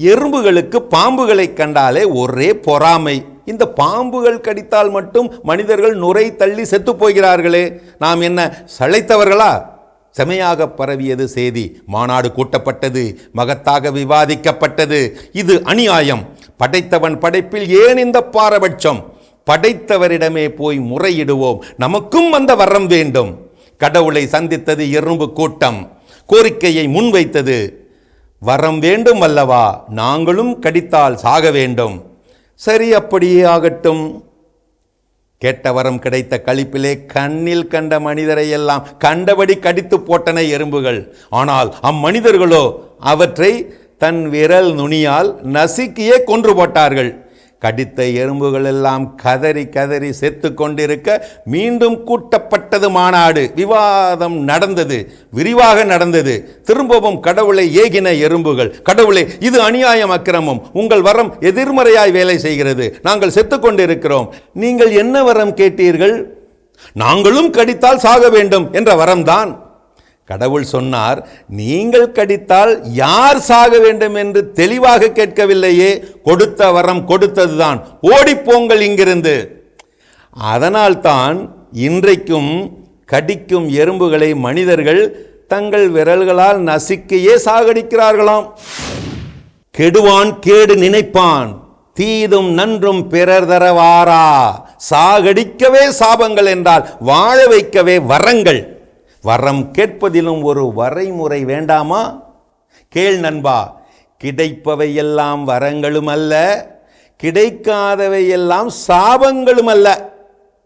எறும்புகளுக்கு பாம்புகளை கண்டாலே ஒரே பொறாமை. இந்த பாம்புகள் கடித்தால் மட்டும் மனிதர்கள் நுரை தள்ளி செத்து போகிறார்களே. நாம் என்ன சளைத்தவர்களா? செமையாக பரவியது செய்தி. மாநாடு கூட்டப்பட்டது மகத்தாக விவாதிக்கப்பட்டது. இது அநியாயம். படைத்தவன் படைப்பில் ஏன் இந்த பாரபட்சம்? படைத்தவரிடமே போய் முறையிடுவோம். நமக்கும் அந்த வரம் வேண்டும். கடவுளை சந்தித்தது எறும்பு கூட்டம். கோரிக்கையை முன்வைத்தது. வரம் வேண்டும் அல்லவா நாங்களும் கடித்தால் சாக வேண்டும். சரி அப்படியே ஆகட்டும். கேட்ட வரம் கிடைத்த களிப்பிலே கண்ணில் கண்ட மனிதரை எல்லாம் கண்டபடி கடித்து போட்டன எறும்புகள். ஆனால் அம்மனிதர்களோ அவற்றை தன் விரல் நுனியால் நசுக்கியே கொன்று போட்டார்கள். கடித்த எறும்புகள் எல்லாம் கதறி கதறி செத்து கொண்டிருக்க மீண்டும் கூட்டப்பட்டது மாநாடு. விவாதம் நடந்தது. விரிவாக நடந்தது. திரும்பவும் கடவுளை ஏகின எறும்புகள். கடவுளே இது அநியாயம் அக்கிரமம். உங்கள் வரம் எதிர்மறையாய் வேலை செய்கிறது. நாங்கள் செத்து கொண்டிருக்கிறோம். நீங்கள் என்ன வரம் கேட்டீர்கள்? நாங்களும் கடித்தால் சாக வேண்டும் என்ற வரம்தான் கடவுள் சொன்னார் நீங்கள் கடித்தால் யார் சாக வேண்டும் என்று தெளிவாக கேட்கவில்லையே கொடுத்த வரம் கொடுத்ததுதான். ஓடிப்போங்கள் இங்கிருந்து. அதனால்தான் இன்றைக்கும் கடிக்கும் எறும்புகளை மனிதர்கள் தங்கள் விரல்களால் நசுக்கியே சாகடிக்கிறார்களாம். கெடுவான் கேடு நினைப்பான் தீதும் நன்றும் பிறர் தரவாரா. சாகடிக்கவே சாபங்கள் என்றால் வாழ வைக்கவே வரங்கள். வரம் கேட்பதிலும் ஒரு வரைமுறை வேண்டாமா? கேள் நண்பா கிடைப்பவை எல்லாம் வரங்களும் அல்ல கிடைக்காதவை எல்லாம் சாபங்களும் அல்ல